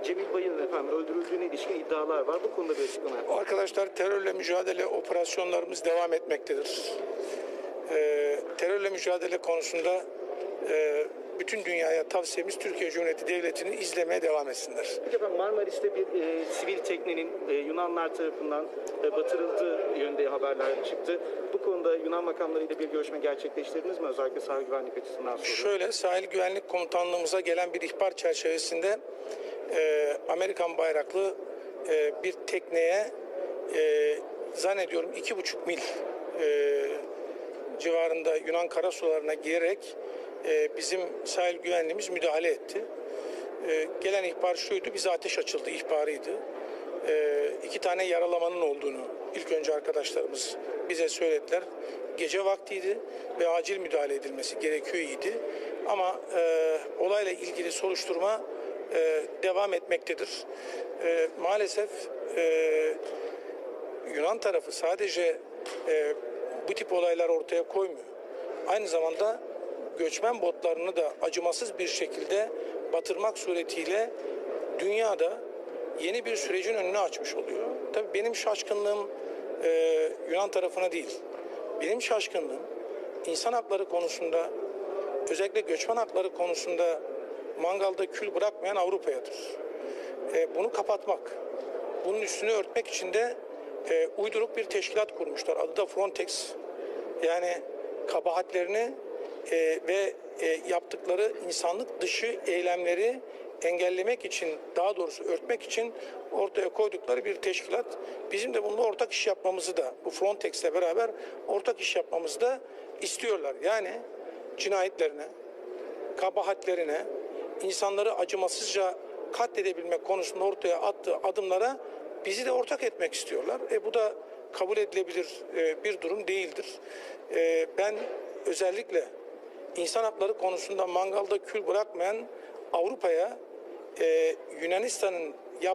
e, Cemil Bayın'ın efendim öldürüldüğüne ilişkin iddialar var. Bu konuda bir açıklama yapın. Arkadaşlar terörle mücadele operasyonlarımız devam etmektedir. Ee, terörle mücadele konusunda e, bütün dünyaya tavsiyemiz Türkiye Cumhuriyeti Devleti'ni izlemeye devam etsinler. Peki efendim Marmaris'te bir e, sivil teknenin e, Yunanlar tarafından e, batırıldığı yönde haberler çıktı. Bu konuda Yunan makamlarıyla bir görüşme gerçekleştirdiniz mi? Özellikle sahil güvenlik açısından soruyorum. Şöyle sahil güvenlik komutanlığımıza gelen bir ihbar çerçevesinde e, Amerikan bayraklı e, bir tekneye e, zannediyorum iki buçuk mil e, civarında Yunan karasularına girerek e, bizim sahil güvenliğimiz müdahale etti. E, gelen ihbar şuydu, bize ateş açıldı ihbarıydı. E, iki tane yaralamanın olduğunu ilk önce arkadaşlarımız bize söylediler. Gece vaktiydi ve acil müdahale edilmesi gerekiyor idi. Ama e, olayla ilgili soruşturma e, devam etmektedir. E, maalesef e, Yunan tarafı sadece e, bu tip olaylar ortaya koymuyor. Aynı zamanda göçmen botlarını da acımasız bir şekilde batırmak suretiyle dünyada yeni bir sürecin önünü açmış oluyor. Tabii benim şaşkınlığım e, Yunan tarafına değil. Benim şaşkınlığım insan hakları konusunda özellikle göçmen hakları konusunda mangalda kül bırakmayan Avrupa'yadır. E, bunu kapatmak, bunun üstünü örtmek için de e, uyduruk bir teşkilat kurmuşlar. Adı da Frontex. Yani kabahatlerini e, ve e, yaptıkları insanlık dışı eylemleri engellemek için, daha doğrusu örtmek için ortaya koydukları bir teşkilat. Bizim de bununla ortak iş yapmamızı da, bu Frontex'le beraber ortak iş yapmamızı da istiyorlar. Yani cinayetlerine, kabahatlerine, insanları acımasızca katledebilmek konusunda ortaya attığı adımlara bizi de ortak etmek istiyorlar. E bu da kabul edilebilir e, bir durum değildir. E, ben özellikle insan hakları konusunda mangalda kül bırakmayan Avrupa'ya e, Yunanistan'ın